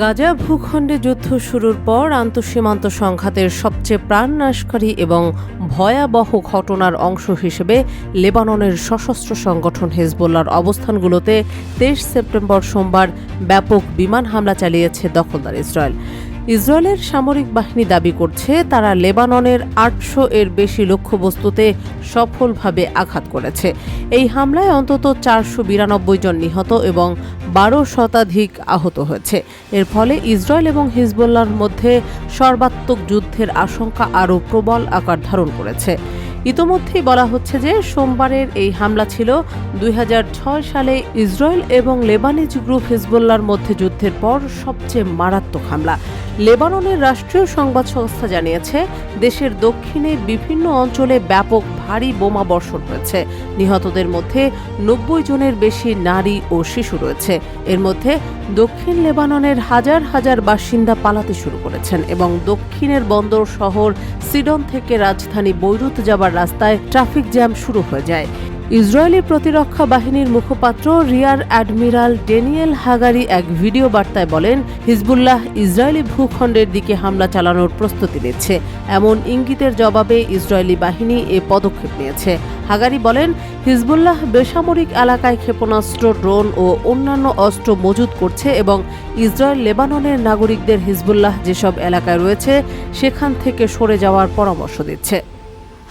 গাজা ভূখণ্ডে যুদ্ধ শুরুর পর আন্তঃসীমান্ত সংঘাতের সবচেয়ে প্রাণনাশকারী এবং ভয়াবহ ঘটনার অংশ হিসেবে লেবাননের সশস্ত্র সংগঠন হেজবোল্লার অবস্থানগুলোতে তেইশ সেপ্টেম্বর সোমবার ব্যাপক বিমান হামলা চালিয়েছে দখলদার ইসরায়েল। ইসরায়েলের সামরিক বাহিনী দাবি করছে, তারা লেবাননের আটশো এর বেশি লক্ষ্যবস্তুতে সফলভাবে আঘাত করেছে। এই হামলায় অন্তত চারশো বিরানব্বই জন নিহত এবং বারো শতাধিক আহত হয়েছে। এর ফলে ইসরায়েল এবং হিজবুল্লার মধ্যে সর্বাত্মক যুদ্ধের আশঙ্কা আরও প্রবল আকার ধারণ করেছে। ইতোমধ্যেই বলা হচ্ছে যে সোমবারের এই হামলা ছিল দুই হাজার ছয় সালে ইসরায়েল এবং লেবানিজ গ্রুপ হিজবুল্লার মধ্যে যুদ্ধের পর সবচেয়ে মারাত্মক হামলা। লেবাননের রাষ্ট্রীয় সংবাদ সংস্থা জানিয়েছে, দেশের দক্ষিণে বিভিন্ন অঞ্চলে ব্যাপক ভারী বোমা বর্ষণ হয়েছে। নিহতদের মধ্যে নব্বই জনের বেশি নারী ও শিশু রয়েছে। এর মধ্যে দক্ষিণ লেবাননের হাজার হাজার বাসিন্দা পালাতে শুরু করেছেন এবং দক্ষিণের বন্দর শহর সিডন থেকে রাজধানী বৈরুত যাবার রাস্তায় ট্রাফিক জ্যাম শুরু হয়ে যায়। ইসরায়েলি প্রতিরক্ষা বাহিনীর মুখপাত্র রিয়ার অ্যাডমিরাল ডেনিয়েল হাগারি এক ভিডিও বার্তায় বলেন, হিজবুল্লাহ ইসরায়েলি ভূখণ্ডের দিকে হামলা চালানোর প্রস্তুতি নিচ্ছে। এমন ইঙ্গিতের জবাবে ইসরায়েলি বাহিনী এ পদক্ষেপ নিয়েছে। হাগারি বলেন, হিজবুল্লাহ বেসামরিক এলাকায় ক্ষেপণাস্ত্র, ড্রোন ও অন্যান্য অস্ত্র মজুত করছে এবং ইসরায়েল, লেবাননের নাগরিকদের হিজবুল্লাহ যেসব এলাকায় রয়েছে, সেখান থেকে সরে যাওয়ার পরামর্শ দিচ্ছে।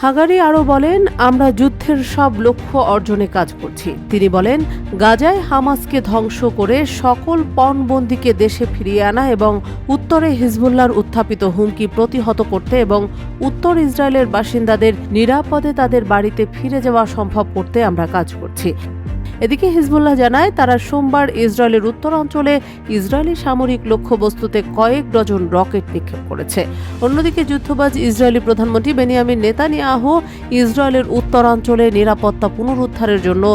হাগারি আরও বলেন, আমরা যুদ্ধের সব লক্ষ্য অর্জনে কাজ করছি। তিনি বলেন, গাজায় হামাসকে ধ্বংস করে সকল পণবন্দিকে দেশে ফিরিয়ে আনা এবং উত্তরে হিজবুল্লার উত্থাপিত হুমকি প্রতিহত করতে এবং উত্তর ইসরায়েলের বাসিন্দাদের নিরাপদে তাদের বাড়িতে ফিরে যাওয়া সম্ভব করতে আমরা কাজ করছি। এদিকে হিজবুল্লাহ জানায়, তারা সোমবার ইসরায়েলের উত্তরাঞ্চলে ইসরায়েলি সামরিক লক্ষ্যবস্তুতে কয়েক ডজন রকেট নিক্ষেপ করেছে। অন্যদিকে যুদ্ধবাজ ইসরায়েলি প্রধানমন্ত্রী বেনিয়ামিন নেতানিয়াহু ইসরায়েলের উত্তরাঞ্চলে নিরাপত্তা পুনরুদ্ধারের জন্য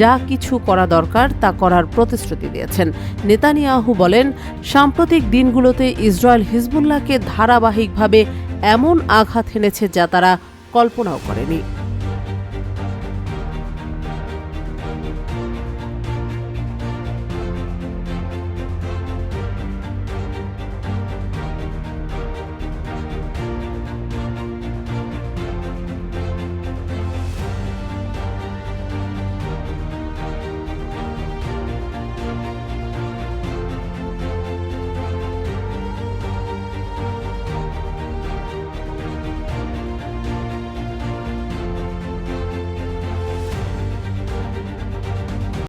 যা কিছু করা দরকার তা করার প্রতিশ্রুতি দিয়েছেন। নেতানিয়াহু বলেন, সাম্প্রতিক দিনগুলোতে ইসরায়েল হিজবুল্লাহকে ধারাবাহিকভাবে এমন আঘাত হেনেছে যা তারা কল্পনাও করেনি।